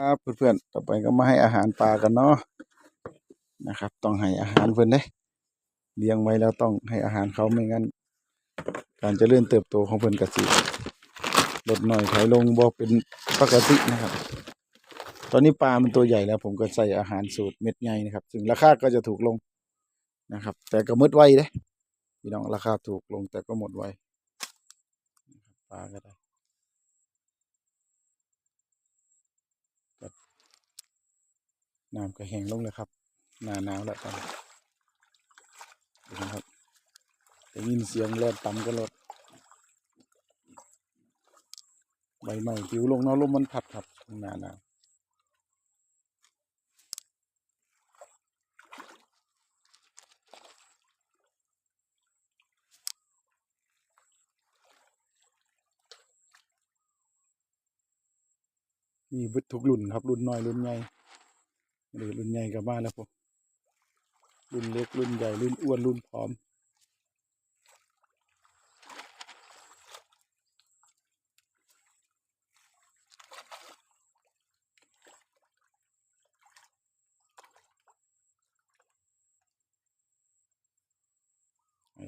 ครับเพื่อนๆต่อไปก็มาให้อาหารปลากันเนาะนะครับ ต้องให้อาหารเพื่อนเด้เลี้ยงไว้แล้วต้องให้อาหารเขาไม่งั้น การจะเจริญเติบโตของเพื่อนกสิลดหน่อยถอยลงบ่เป็นปกตินะครับ ตอนนี้ปลามันตัวใหญ่แล้ว ผมก็ใส่อาหารสูตรเม็ดใหญ่นะครับซึ่งราคาก็จะถูกลงนะครับ แต่ก็หมดไวเด้พี่น้องราคาถูกลงแต่ก็หมดไวปลาก็ได้ น้ำก็แห้งลงเลยครับ หนาหนาวแล้วตอนนี้ดูนะครับได้ยินเสียงแลดต่ำก็ลดใบไม้ผิวลงเนาะลมมันพัดครับหนาหนาวมีเบิดทุรุ่นครับ รุ่นน้อยรุ่นใหญ่ หรือรุ่นใหญ่กับบ้านแล้วผมรุ่นเล็กรุ่นใหญ่รุ่นอ้วนรุ่นผอม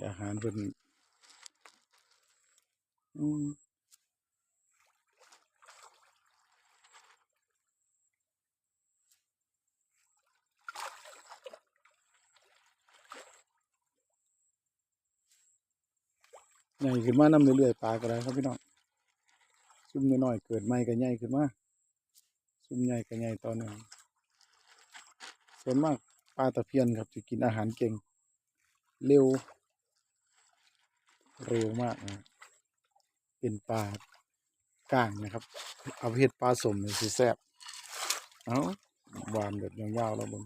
อาหารเป็นอืม ใหญ่ขึ้นมาน้ำเรื่อยๆปลาก็ได้ครับพี่น้องซุ่มน้อยๆเกิดใหม่ก็ใหญ่ขึ้นมาซุ่มใหญ่ก็ใหญ่ต่อเนื่องส่วนมากปลาตะเพียนครับจะกินอาหารเก่ง เร็ว เร็วมากนะเป็นปลาก้างนะครับ เอาเฮ็ดปลาสมเนี่ยสิแซ่บเอาหวานแบบยาวๆแล้วบน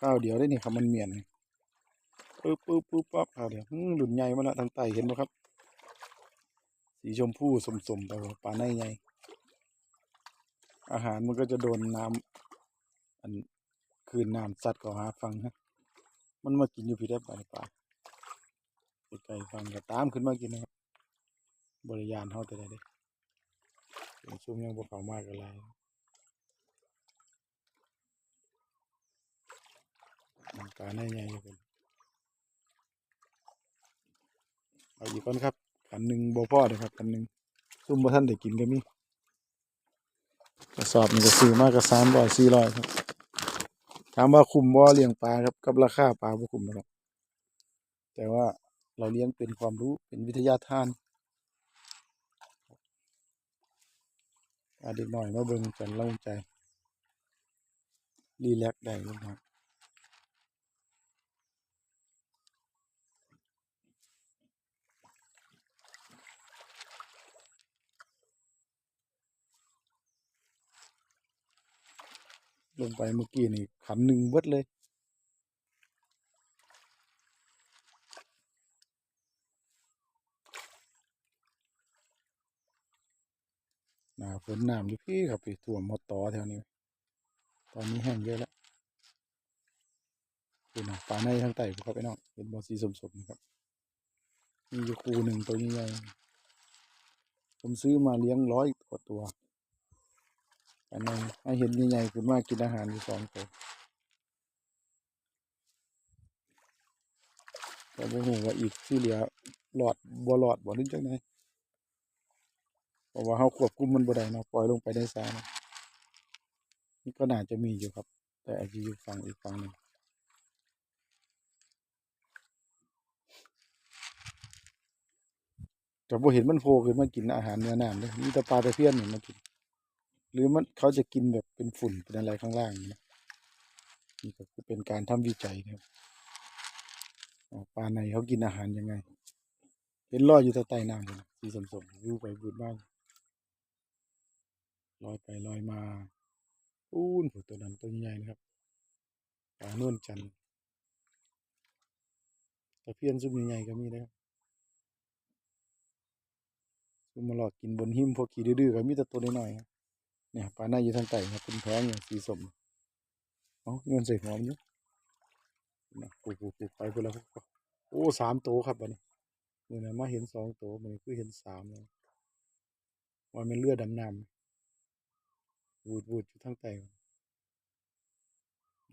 ข้าวเดียวได้นี่ครับมันเมียนปึ๊บปึ๊บปึ๊บปั๊บข้าวเดียวหลุนใหญ่มาแล้วทางใต้เห็นไหมครับ สีชมพูสมๆไปว่าปลาในใหญ่อาหารมันก็จะโดนน้ำอันคืนน้ำซัดก็หาฟังฮะมันมากินอยู่พี่ได้ปลาในป่าไกลๆฟังก็ตามขึ้นมากินนะครับบริยานเฮาแต่ใดเด้เป็นช่วงยังบ่เขามากอะไรมัน ปลาในใหญ่อยู่เพิ่นเอาอีกก่อนครับขันหนึ่งบ่พอเลยครับขันหนึ่งซุ่มบ่ท่านได้กินก็มีกระสอบนี่ก็ซื้อมากก็สามร้อยสี่ร้อยครับถามว่าคุ้มบ่เลี้ยงปลาครับกับราคาปลาบ่คุ้มนะครับ แต่ว่าเราเลี้ยงเป็นความรู้เป็นวิทยาทานอาเด็กหน่อยมาเบิ่งกันเล่าใจรีแลกได้ครับ ลงไปเมื่อกี้นี่ขันหนึ่งเบิดเลยหนาฝนน้ำอยู่พี่ครับพี่ท่วมหมดต่อแถวนี้ ตอนนี้แห้งเยอะแล้วดูนะปลาในทางใต้ครับพี่น้องเห็นบอสีสมๆนะครับ มีอยู่คูหนึ่งตัวใหญ่ๆผมซื้อมาเลี้ยงร้อยกว่าตัว อันนั้นให้เห็นใหญ่ๆขึ้นมากินอาหารอยู่สองตัวแต่บ่ฮู้ว่าอีกที่เหลือหลอดบ่หลอดบ่นึกจังไดเพราะว่าเฮาควบคุมมันบ่ได้เนาะปล่อยลงไปในสระนะนี่ก็น่าจะมีอยู่ครับ แต่อาจจะอยู่ฝั่งอีกฝั่งหนึ่งแต่บ่เห็นมันโผล่ขึ้นมากินอาหารเนื้อน้ำเลยมีแต่ปลาตะเพียนนี่มากิน หรือมันเขาจะกินแบบเป็นฝุ่นเป็นอะไรข้างล่างนะนี่ก็คือเป็นการทำวิจัยนะครับปลาในเขากินอาหารยังไงเห็นลอยอยู่ใต้น้ำนะสีสมๆวิวไปบูดบ้างลอยไปลอยมาอู้นผูตัวนั้นตัวใหญ่นะครับปลาโน่นจันทร์ตะเพียนซุ่มใหญ่ๆก็มีนะครับซุ่มมาหลอดกินบนหิมพวกขี้ดื้อๆก็มีแต่ตัวน้อยๆครับ เนี่ยปลาในอยู่ทางใต้ครับเป็นแท้งอย่างสีสมเอ๋อโยนใส่หัวมันอยู่นะปูปูปูไปไปแล้วสามตัวครับวันนี้เนี่นะมาเห็นสองตัวมันคือเห็นสามแล้วว่ามันเลือดดำน้ำวูดวูดอยู่ทั้งไต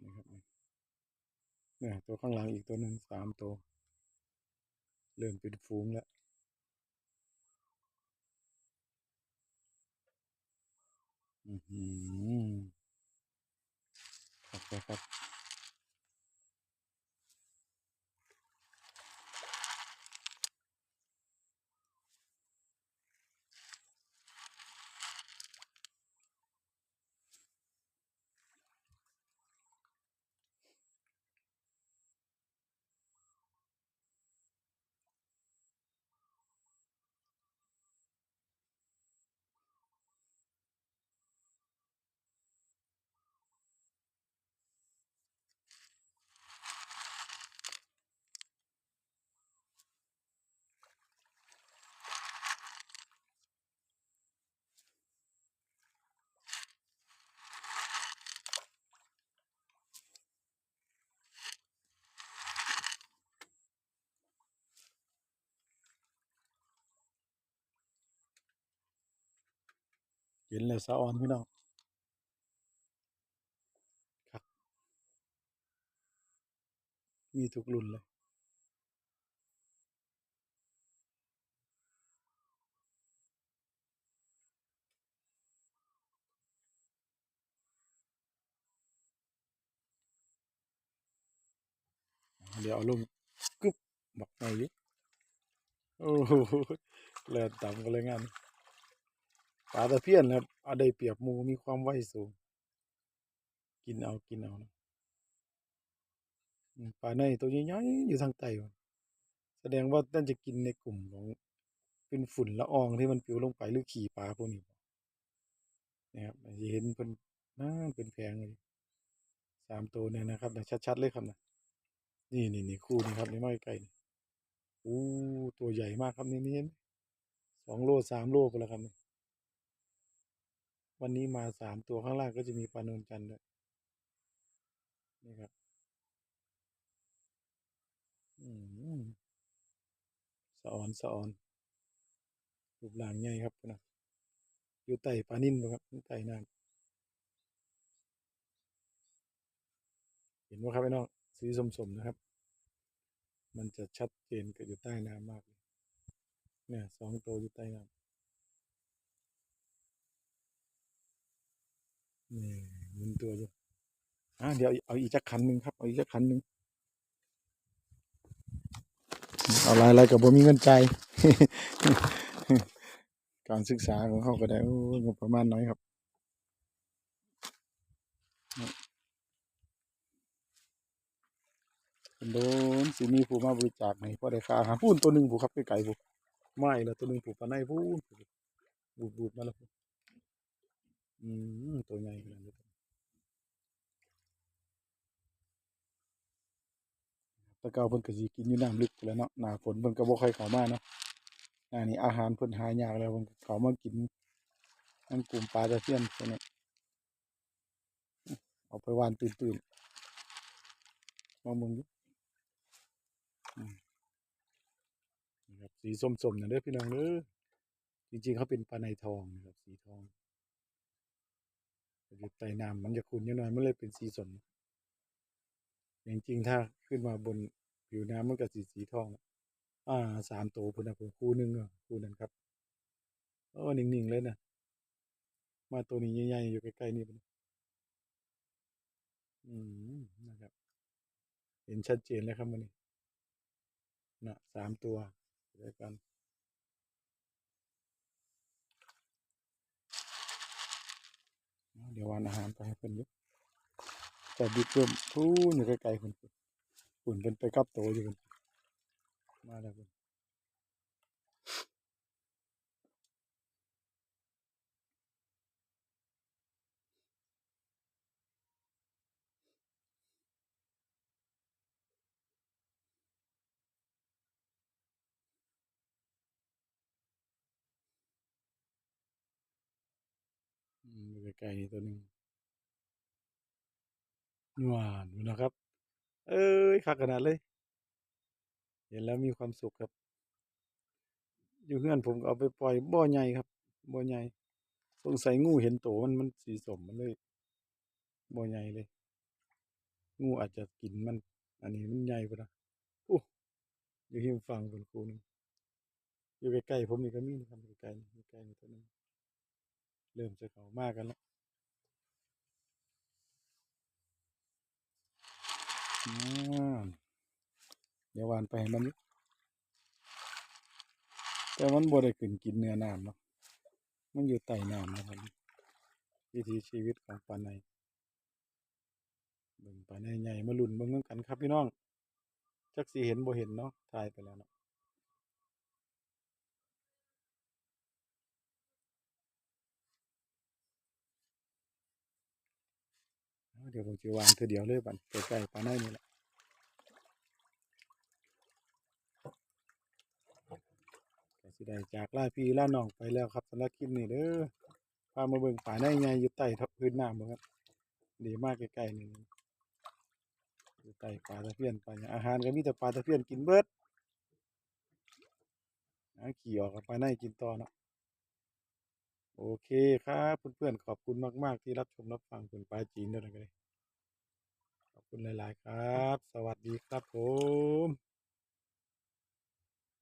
นะครับเนี่ยตัวข้างหลังอีกตัวหนึ่งสามตัว เริ่มเป็นฟูงแล้ว อือหือครับครับ เห็นแล้วสะออนพี่น้องครับ มีทุกรุ่นเลยเดี๋ยวเอาลงกึ๊บบักไงดิโอ้โหแล่นต่ำกันเลยงาน ปลาตะเพียนครับเอาได้เปรียบมูมีความไวสูง กินเอากินเอานะปลาในตัวใหญ่ๆอยู่ทางใต้ว่ะแสดงว่าน่าจะกินในกลุ่มของเป็นฝุ่นละอองที่มันปิวลงไปหรือขี่ปลาพวกนี้นะครับจะเห็นเป็นน่าเป็นแพงเลยสามตัวเนี่ยนะครับนะชัดๆเลยครับนะนี่นี่นี่คู่นี้ครับนี่ไมาใกลนี่อู้ตัวใหญ่มากครับนี่นี่เห็นสองโลสามโลไปแล้วครับนี่ วันนี้มาสามตัวข้างล่างก็จะมีปลานนจันทร์ด้วยนี่ครับ อืมสะออนสะออนรูปร่างใหญ่ครับนะอยู่ใต้ปลานิ่นครับอยู่ใต้น้ำเห็นว่าครับพี่น้องสีสมๆนะครับ มันจะชัดเจนกับอยู่ใต้น้ำมากเลยเนี่ยสองตัวอยู่ใต้น้ำ นี่มันตัวอยู่อะเดี๋ยวเอาอีกจักขันหนึ่งครับ เอาอีกจักขันหนึ่งเอาลายอะไรกับบ่มีเงินใจ การศึกษาของเขาก็ได้โอ้งบประมาณน้อยครับโดนสิมีผู้มาบริจาคให้พอได้ค่าอาหารพูนตัวหนึ่งผูครับไกลๆผูไม่ละตัวหนึ่งผู้ปานในพูนบูดบูดมาแล้ว อืมตัวใหญ่ขนาดนี้แตะเกาเพิ่นก็สิกินอยู่น้ำลึกแล้วเนาะหน้าฝนเพิ่นก็บ่ค่อยเข้ามาเนาะหน้านี้อาหารเพิ่นหายากแล้วเพิ่นเข้ามากินทั้งกลุ่มปลาตะเพียนพวกนี้เอาไปหวานตื่นๆมองมึงอยู่นี่ครับสีส้มๆนั่นเด้อพี่น้องเด้อจริงๆเขาเป็นปลาในทองนะครับสีทอง อยู่ใต้น้ำมันจะขุ่นอยู่หน่อยมันเลยเป็นสีสนจริงๆถ้าขึ้นมาบนผิวน้ำมันก็สีสีทอง อ่าสามตัวพุ่นนะผมคู่หนึ่งอะคู่นั้นครับเออนิ่งๆเลยนะมาตัวนี้ใหญ่ๆอยู่ใกล้ๆนี่อืมนะครับ เห็นชัดเจนเลยครับมันนี่นะสามตัวด้วยกันเอาเดี๋ยววานอาหารไปให้เพิ่นอยู่แต่ดิบเพิ่มพูนอยู่ไกลๆคนพุ่นพุ่นเป็นไปกับโตอยู่คนมาแล้วคน อยู่ใกล้ๆนี่ตัวหนึงหวานอยู่นะครับ เอ้ยคักขนาดเลย เห็นแล้วมีความสุขครับ อยู่เฮือนผมเอาไปปล่อยบ่อใหญ่ครับ บ่อใหญ่สงสัยงูเห็นโตมันมันสีสมมันเลยบ่อใหญ่เลย งูอาจจะกินมัน อันนี้มันใหญ่กว่านะโอ้อยู่หิมฟังคนครูนึงอยู่ใกล้ๆผมนี่ก็มีนะครับใกล้ๆใกล้ๆนี่ตัวนึง เริ่มจะเข้ามากกันแล้วเดี๋ยววานไปให้มันแต่มันบ่ได้ขึ้นกินเนื้อน้ำเนาะมันอยู่ใต้น้ำนะครับวิถีชีวิตของปลาในเบิ่งปลาในใหญ่มาลุ่นเบิ่งนำกันครับพี่น้องจักสิเห็นบ่เห็นเนาะถ่ายไปแล้วเนาะ เดี๋ยวผมจะวางเธอเดียวเลยบัดใกล้ๆปลาในนี่แหละก็สิได้จากล่าพี่ลาน้องไปแล้วครับสำหรับคลิปนี้เด้อพามาเบิ่งปลาในใหญ่อยู่ใต้ทับพื้นน้ำครับดีมากใกล้ๆนี่อยู่ใต้ปลาตะเพียนปลาอาหารก็มีแต่ปลาตะเพียนกินเบิดขี่ออกกับปลาในกินต่อเนาะโอเคครับเพื่อนๆขอบคุณมาก ๆ ที่รับชมรับฟังคุณปลาจีนด้วยนะกันเลยขอบ คุณหลาย ๆ ครับ สวัสดีครับผม